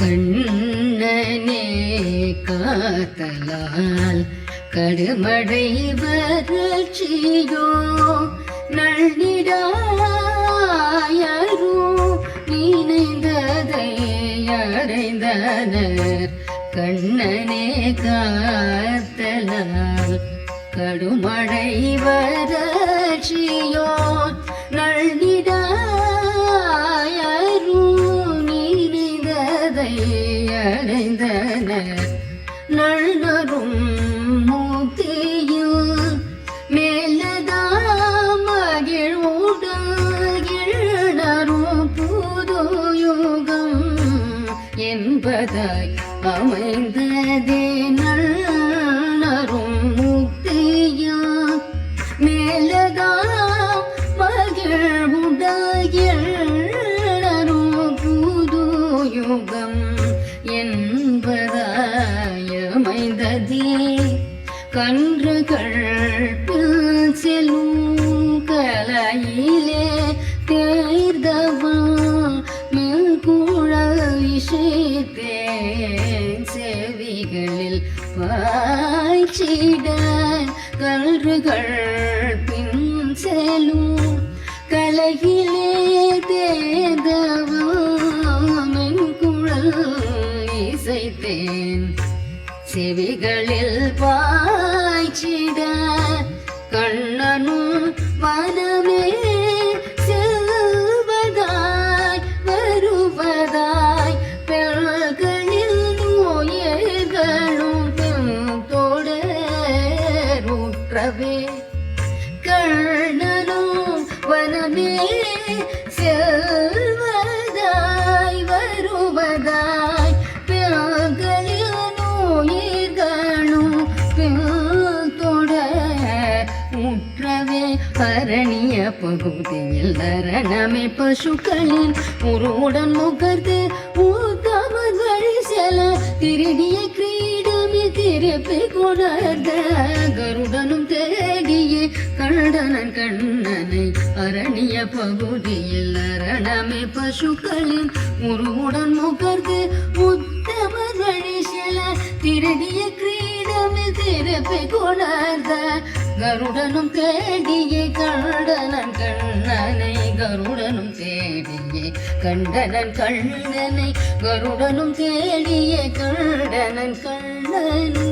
கண்ணனே காத்தலால் கடுமடை வறட்சியோ நள்ளிடாயரோ நினைந்ததை அடைந்தனர். கண்ணனே காத்தலால் கடுமடை வறட்சியோ நள்ளி அடைந்தனர் நள்னரும் மூத்தியில் மேலதா மகிழ்வுடல் எழுநரும் புதுயுகம் என்பதாய் அமைந்ததே நள்னரும் முக்தியில் மேலதா மகிழ்வுடல் எழுநரும் புதுயுகம் என்பதாயமைந்ததே. கன்றுகள் செல்லும் கலையிலே தேர்தவா மெல்குழல் இசைத்தேன் செவிகளில் பாய்ச்சிட. கன்றுகள் பின் செல்லும் கலையில் இசைத்தேன் செவிகளில் பாய்ச்சிட கண்ணனும் மனமே செல்வதாய் வருவதாய் பெண்களில் நோயர்களும் தொடரூற்றவே கண்ணனும் வனமே செல் முற்றவே பரணிய பகுதியில் அரணமே பசுக்களின் உருவுடன் முகர்ந்து ஊத்தமர் செல திருடிய கிரீடமே திருப்பி கொணர்ந்த கருடனும் தேடியே கண்டனன் கண்ணனை அரணிய பகுதியில் அரணமே பசுக்களின் உருவுடன் முகர்ந்து உத்தமர் செல திருடிய கிரீ பிறப்பை கொணர்ந்த கருடனும் தேடியே கண்டனன் கண்ணனை. கருடனும் தேடியே கண்டனன் கண்ணனை. கருடனும் தேடியே கண்டனன் கண்ணனை.